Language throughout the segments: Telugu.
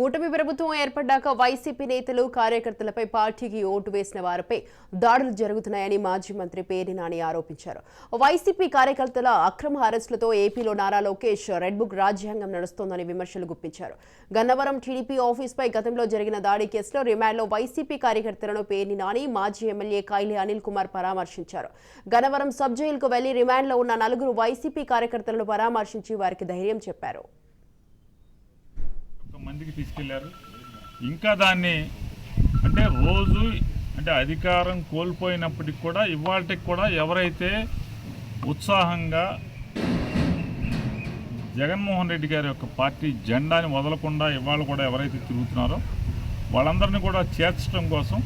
కూటమి ప్రభుత్వం ఏర్పడ్డాక వైసీపీ నేతలు కార్యకర్తలపై పార్టీకి ఓటు వేసిన వారిపై దాడులు జరుగుతున్నాయని మాజీ మంత్రి పేరి నాని ఆరోపించారు. వైసీపీ కార్యకర్తల అక్రమ అరెస్టులతో ఏపీలో నారా లోకేష్ రెడ్ బుక్ రాజ్యాంగం నడుస్తోందని విమర్శలు గుప్పించారు. గన్నవరం టీడీపీ ఆఫీస్పై గతంలో జరిగిన దాడి కేసులో రిమాండ్లో వైసీపీ కార్యకర్తలను పేర్ని నాని మాజీ ఎమ్మెల్యే కాయిలి అనిల్ కుమార్ పరామర్శించారు. గన్నవరం సబ్ జైలుకు వెళ్ళి రిమాండ్లో ఉన్న నలుగురు వైసీపీ కార్యకర్తలను పరామర్శించి వారికి ధైర్యం చెప్పారు. మందికి తీసుకెళ్ళారు. ఇంకా దాన్ని అంటే రోజు అంటే అధికారం కోల్పోయినప్పటికి కూడా ఇవాళకి కూడా ఎవరైతే ఉత్సాహంగా జగన్మోహన్ రెడ్డి గారి యొక్క పార్టీ జెండాని వదలకుండా ఇవాళ కూడా ఎవరైతే తిరుగుతున్నారో వాళ్ళందరినీ కూడా చేర్చడం కోసం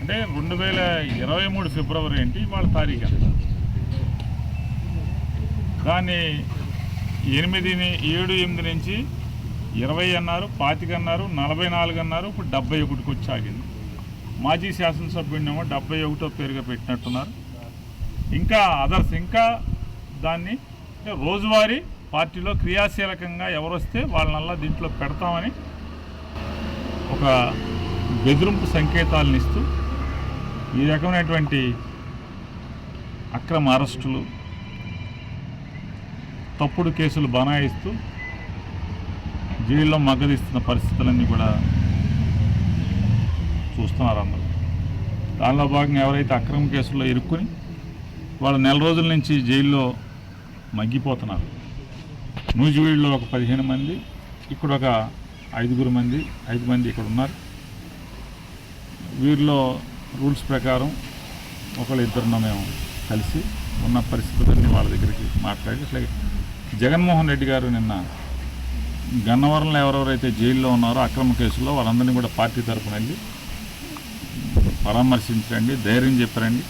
అంటే రెండు వేల ఇరవై మూడు ఫిబ్రవరి ఏంటి? ఇవాళ తారీఖు. దాన్ని ఎనిమిదిని ఏడు ఎనిమిది నుంచి ఇరవై అన్నారు పాతిక అన్నారు నలభై నాలుగు అన్నారు ఇప్పుడు డెబ్బై ఒకటికి వచ్చి ఆగింది మాజీ శాసనసభ్యుడినేమో డెబ్బై ఒకటో పేరుగా పెట్టినట్టున్నారు. ఇంకా అదర్స్ ఇంకా దాన్ని రోజువారీ పార్టీలో క్రియాశీలకంగా ఎవరు వస్తే వాళ్ళనల్లా దీంట్లో పెడతామని ఒక బెదిరింపు సంకేతాలను ఇస్తూ ఈ రకమైనటువంటి అక్రమ అరెస్టులు తప్పుడు కేసులు బనాయిస్తూ జైల్లో మగ్గదిస్తున్న పరిస్థితులన్నీ కూడా చూస్తున్నారు అందరూ. దానిలో భాగంగా ఎవరైతే అక్రమ కేసుల్లో ఇరుక్కుని వాళ్ళు నెల రోజుల నుంచి జైల్లో మగ్గిపోతున్నారు. నూజివీడులో ఒక పదిహేను మంది ఇక్కడ ఒక ఐదుగురు మంది ఐదు మంది ఇక్కడ ఉన్నారు. వీరిలో రూల్స్ ప్రకారం ఒకళ్ళు ఇద్దరున్న మేము కలిసి ఉన్న పరిస్థితులన్నీ వాళ్ళ దగ్గరికి మాట్లాడి అట్లాగే జగన్మోహన్ రెడ్డి గారు నిన్న గన్నవరంలో ఎవరెవరైతే జైల్లో ఉన్నారో అక్రమ కేసుల్లో వాళ్ళందరినీ కూడా పార్టీ తరఫున వెళ్ళి పరామర్శించండి ధైర్యం చెప్పారండి.